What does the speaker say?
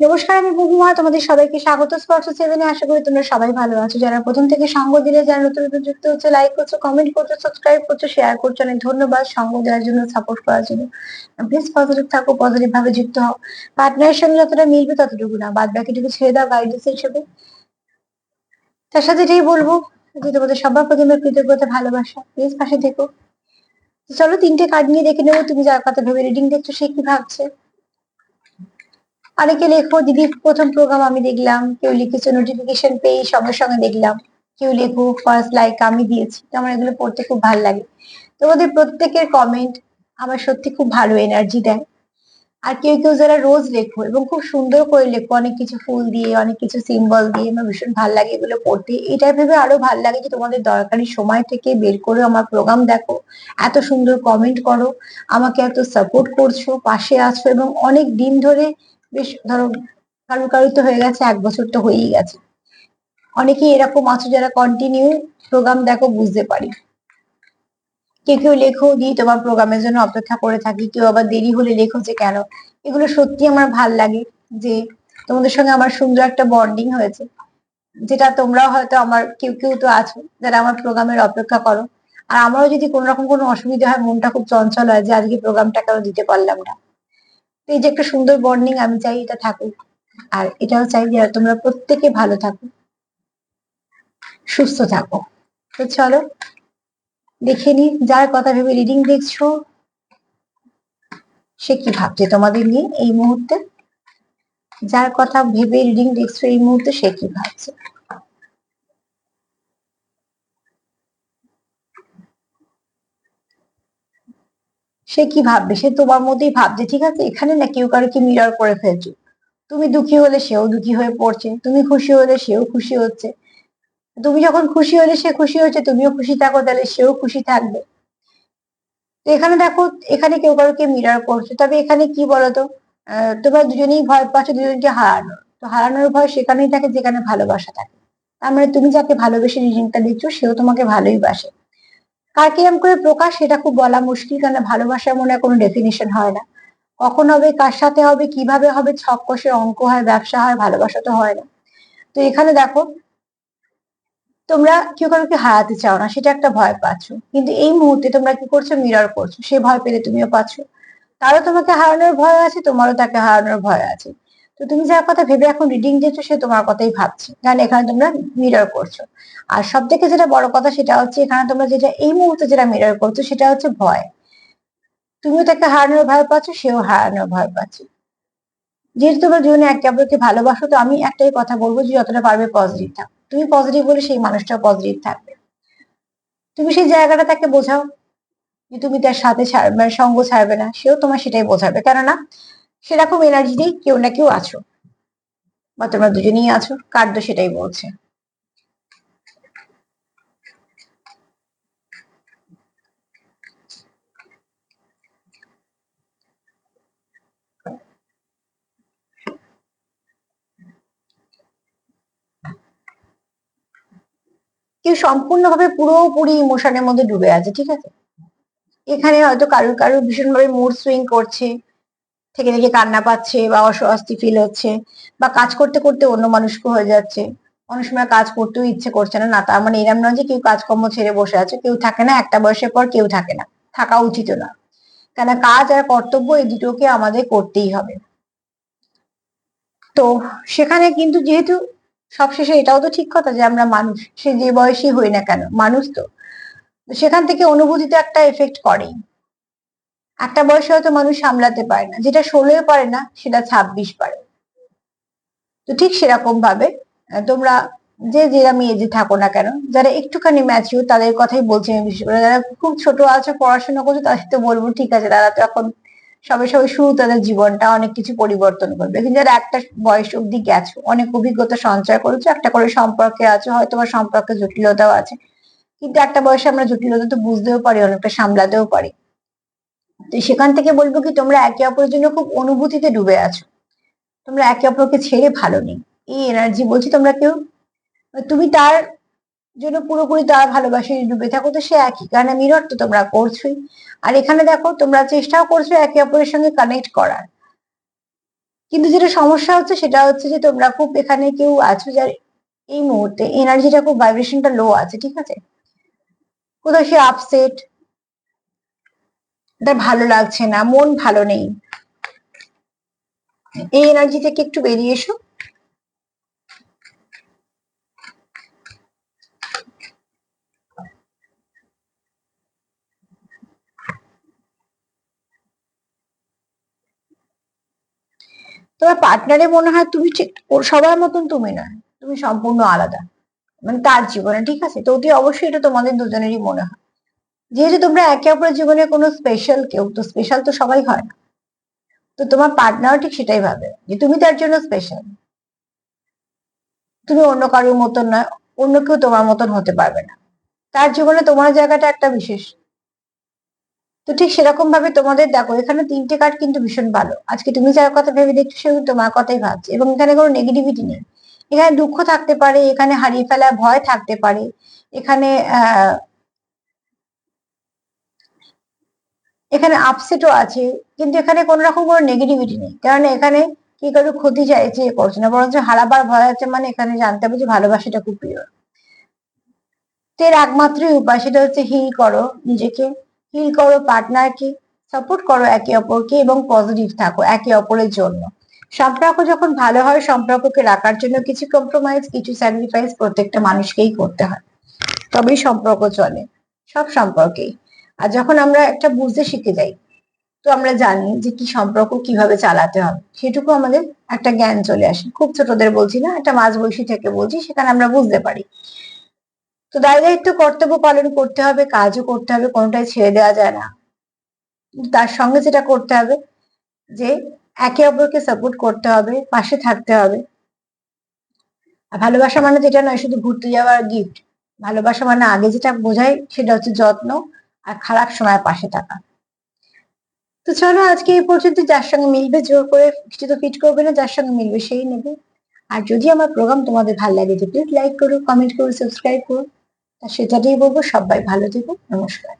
নমস্কার, আমি বহুমা তোমাদের সবাইকে স্বাগত স্পর্শ সেভেনে আশা করি তোমরা সবাই ভালো আছো। যারা প্রথম থেকে সঙ্গ দিলে, যারা নতুন নতুন যুক্ত হচ্ছে লাইক করছ কমেন্ট করছ সাবস্ক্রাইব করছ শেয়ার করছ, অনেক ধন্যবাদ সঙ্গ দেওয়ার জন্য সাপোর্ট করার জন্য। প্লিজ পজিটিভ থাকো পজিটিভ ভাবে যুক্ত হও। পার্টনারের সঙ্গে যতটা মিলবে ততটুকু না। বাদ বাকিটুকু ছেড়ে দাও গাইডেন্স হিসেবে। তার সাথে এটাই বলব যে তোমাদের সবার প্রতি আমার কৃতজ্ঞতা, ভালোবাসা। প্লিজ পাশে থেকো। চলো তিনটে কার্ড নিয়ে দেখে নেব, তুমি যার কথা ভেবে রিডিং দেখছ, সে কি ভাবছে? অনেকে লেখো, দিদি, প্রথম প্রোগ্রাম আমি দেখলাম, কেউ লিখেছে নোটিফিকেশন পেয়ে সঙ্গে সঙ্গে দেখলাম, কেউ লেখো ফার্স্ট লাইক আমি দিয়েছি। আমার এগুলো পড়তে খুব ভালো লাগে। তোমাদের প্রত্যেকের কমেন্ট আমার সত্যি খুব ভালো এনার্জি দেয়। আর কেউ কেউ যারা রোজ লেখো এবং খুব সুন্দর করে লেখো, অনেক কিছু ফুল দিয়ে, অনেক কিছু সিম্বল দিয়ে, আমার ভীষণ ভালো লাগে এগুলো পড়তে। এটা ভেবে আরও ভালো লাগে যে তোমাদের দরকারি সময় থেকে বের করে আমার প্রোগ্রাম দেখো, এত সুন্দর কমেন্ট করো, আমাকে এত সাপোর্ট করছ, পাশে আছো এবং অনেক দিন ধরে বেশ ধরো কারও কারও তো হয়ে গেছে, এক বছর তো হয়েই গেছে। অনেকেই এরকম আছো যারা কন্টিনিউ প্রোগ্রাম দেখো বুঝতে পারি। কেউ কেউ লেখো দিই তোমার প্রোগ্রামের জন্য অপেক্ষা করে থাকি, কেউ আবার দেরি হলে লেখো যে, কেন? এগুলো সত্যি আমার ভালো লাগে যে, তোমাদের সঙ্গে আমার সুন্দর একটা বন্ডিং হয়েছে। যেটা তোমরাও হয়তো আমার, কেউ কেউ তো আছো যারা আমার প্রোগ্রামের অপেক্ষা করো। আর আমারও যদি কোনো রকম কোনো অসুবিধা হয়, মনটা খুব চঞ্চল হয় যে, আজকে প্রোগ্রামটা কেন দিতে পারলাম না। এই যে একটা সুন্দর বন্ডিং আমি চাই এটা থাকুক। আর এটাও চাই যে তোমরা প্রত্যেকে ভালো থাকো, সুস্থ থাকো। তো চলো, দেখে নি যার কথা ভেবে রিডিং দেখছ, সে কি ভাবছে তোমাদের নিয়ে এই মুহূর্তে? যার কথা ভেবে রিডিং দেখছ এই মুহূর্তে সে কি ভাবছে? সে কি ভাববে? সে তোমার মধ্যেই ভাবছে, ঠিক আছে? এখানে না কেউ কারও কি মিরর করে ফেলছো। তুমি দুঃখী হলে সেও দুঃখী হয়ে পড়ছে। তুমি খুশি হলে সেও খুশি হচ্ছে। তুমি যখন খুশি হলে সে খুশি হচ্ছে তুমিও খুশি থাকো, তাহলে সেও খুশি থাকবে। তো এখানে দেখো, এখানে কেউ কারোকে মিরর করছ। তবে এখানে কি বলতো? তোমরা দুজনেই ভয় পাচ্ছ, দুজনকে হারানোর। তো হারানোর ভয় সেখানেই থাকে, যেখানে ভালোবাসা থাকে। তার মানে তুমি যাকে ভালোবেসে রিডিংটা দিচ্ছ, সেও তোমাকে ভালোই বাসে। কার কিরম করে প্রকাশ, সেটা খুব বলা মুশকিল কারণ ভালোবাসার মনে কোনো ডেফিনেশন হয় না। কখন হবে, কার সাথে হবে, কীভাবে হবে, ছক কষে অঙ্ক হয়, ব্যবসা হয়, ভালোবাসা তো হয় না। তো এখানে দেখো, তোমরা কেউ কারোকে হারাতে চাও না, সেটা একটা ভয় পাচ্ছ। কিন্তু এই মুহূর্তে তোমরা কি করছ মিরর করছ, সে ভয় পেলে তুমিও পাচ্ছ। তারও তোমাকে হারানোর ভয় আছে, তোমারও তাকে হারানোর ভয় আছে। তো তুমি যার কথা ভেবে এখন রিডিং দিচ্ছ সে তোমার কথাই ভাবছে। কারণ এখানে তোমরা মিরর করছ। আর সব থেকে যেটা বড় কথা সেটা হচ্ছে এখানে তোমরা যেটা এই মুহূর্তে যেটা মিরর করছ সেটা হচ্ছে ভয়। তুমিও তাকে হারানোর ভয় পাচ্ছ, সেও হারানোর ভয় পাচ্ছে। যেহেতু তোমরা দুজনে একে অপরকে ভালোবাসো, তো আমি একটাই কথা বলব যে যতটা পারবে পজিটিভ থাক। তুমি পজিটিভ বলে সেই মানুষটা পজিটিভ থাকবে। তুমি সেই জায়গাটা তাকে বোঝাও যে তুমি তার সাথে মানে সঙ্গ ছাড়বে না, সেও তোমার সেটাই বোঝাবে। কেননা সেরকম এনার্জিতেই কেউ না কেউ আছো। বা তোমরা দুজনেই আছো কার্ড সেটাই বলছে। কেউ সম্পূর্ণভাবে পুরোপুরি ইমোশনের মধ্যে ডুবে আছে, ঠিক আছে? এখানে হয়তো কারোর কারোর ভীষণভাবে মুড সুইং করছে থেকে থেকে কান্না পাচ্ছে বা অস্বস্তি ফিল হচ্ছে বা কাজ করতে করতে অন্য মানুষকে হয়ে যাচ্ছে। অনেক সময় কাজ করতেও ইচ্ছে করছে না না তার মানে এরম নয় যে কেউ কাজকর্ম ছেড়ে বসে আছে, কেউ থাকে না, একটা বয়সের পর কেউ থাকে না, থাকা উচিত না। কেন কাজ আর কর্তব্য এই দুটোকে আমাদের করতেই হবে। তো সেখানে কিন্তু যেহেতু সবশেষে এটাও তো ঠিক কথা যে আমরা মানুষ, সে যে বয়সী হই না কেন, মানুষ তো। সেখান থেকে অনুভূতি তো একটা এফেক্ট করেই। একটা বয়সে হয়তো মানুষ সামলাতে পারে না। যেটা ষোলোয় পারে না, সেটা ছাব্বিশ পারে তো ঠিক সেরকম ভাবে তোমরা যে যেরকম এজে থাকো না কেন, যারা একটুখানি ম্যাচিউর তাদের কথাই বলছি আমি বিশেষ করে। যারা খুব ছোট আছে, পড়াশোনা করছে, তাদের তো বলব, ঠিক আছে, তারা তো এখন সবে সবে শুরু, তাদের জীবনটা অনেক কিছু পরিবর্তন করবে। কিন্তু যারা একটা বয়স অব্দি গেছো, অনেক অভিজ্ঞতা সঞ্চয় করেছ, একটা করে সম্পর্কে আছো, হয়তো বা সম্পর্কে জটিলতাও আছে। কিন্তু একটা বয়সে আমরা জটিলতা তো বুঝতেও পারি, অনেকটা সামলাতেও পারি। সেখান থেকে বলব কি, তোমরা একে অপরের জন্য খুব অনুভূতিতে ডুবে আছো। তোমরা একে অপরকে ছেড়ে ভালো নেই। এই এনার্জি বলছি তোমরা কেউ, তুমি তার জন্য পুরোপুরি তার ভালোবাসে ডুবে থাকো, তো সে একই। কারণ মিরর তো তোমরা করছোই। আর এখানে দেখো, তোমরা চেষ্টাও করছ একে অপরের সঙ্গে কানেক্ট করার। কিন্তু যেটা সমস্যা হচ্ছে, সেটা হচ্ছে যে তোমরা খুব এখানে কেউ আছো যার এই মুহূর্তে এনার্জিটা খুব ভাইব্রেশনটা লো আছে, ঠিক আছে? কোথাও সে আপসেট তার ভালো লাগছে না, মন ভালো নেই। এই এনার্জি থেকে একটু বেরিয়ে এসো। তোমার পার্টনারে মনে হয় তুমি সবার মতন তুমি নয়, তুমি সম্পূর্ণ আলাদা। মানে তার জীবনে, ঠিক আছে? তো অতি অবশ্যই এটা তোমাদের দুজনেরই মনে হয়। যেহেতু তোমরা একে অপরের জীবনে কোনো স্পেশাল কেউ, তো স্পেশাল তো সবাই হয় না। তো তোমার পার্টনারও ঠিক সেটাই ভাবে যে তুমি তার জন্য স্পেশাল তুমি অন্য কারোর মতন নয়, অন্য কেউ তোমার মতন হতে পারবে না। তার জীবনে তোমার জায়গাটা একটা বিশেষ। তো ঠিক সেরকম ভাবে তোমাদের দেখো, এখানে তিনটে কার্ড কিন্তু ভীষণ ভালো। আজকে তুমি যার কথা ভেবে দেখছ সে তোমার কথাই ভাবছে। এবং এখানে কোনো নেগেটিভিটি নেই। এখানে দুঃখ থাকতে পারে, এখানে হারিয়ে ফেলা ভয় থাকতে পারে, এখানে, আহ এখানে আপসেটও আছে, কিন্তু এখানে কোনো রকম কোনো নেগেটিভিটি নেই। কারণ এখানে কি কারও ক্ষতি চাইছে, করছে না, বরঞ্চ হারাবার ভয় আছে মানে এখানে জানতে হবে যে ভালোবাসাটা খুব প্রিয়। এর একমাত্রই উপায় সেটা হচ্ছে হিল করো নিজেকে। হিল করো পার্টনারকে সাপোর্ট করো একে অপরকে এবং পজিটিভ থাকো একে অপরের জন্য। সম্পর্ক যখন ভালো হয়, সম্পর্ককে রাখার জন্য কিছু কম্প্রোমাইজ কিছু স্যাক্রিফাইস প্রত্যেকটা মানুষকেই করতে হয়। তবেই সম্পর্ক চলে, সব সম্পর্কেই। আর যখন আমরা একটা বুঝতে শিখে যাই, তো আমরা জানি যে কি সম্পর্ক কীভাবে চালাতে হবে। সেটুকু আমাদের একটা জ্ঞান চলে আসে। খুব ছোটদের বলছি না, একটা মাঝ বয়সী থেকে বলছি, সেখানে আমরা বুঝতে পারি। তো দায় দায়িত্ব কর্তব্য পালন করতে হবে, কাজও করতে হবে, কোনোটাই ছেড়ে দেওয়া যায় না। তার সঙ্গে যেটা করতে হবে, যে একে অপরকে সাপোর্ট করতে হবে, পাশে থাকতে হবে। আর ভালোবাসা মানে যেটা নয়, শুধু ঘুরতে যাওয়ার গিফট ভালোবাসা মানে আগে যেটা বোঝায় সেটা হচ্ছে যত্ন আর খারাপ সময় পাশে থাকা। তো চলো আজকে এই পর্যন্ত যার সঙ্গে মিলবে, জোর করে কিছু তো ফিট করবে না, যার সঙ্গে মিলবে সেই নেবে। আর যদি আমার প্রোগ্রাম তোমাদের ভালো লাগে, তো প্লিজ লাইক করো কমেন্ট করো সাবস্ক্রাইব করো। সেটাতেই বলব, সবাই ভালো থেকো, নমস্কার।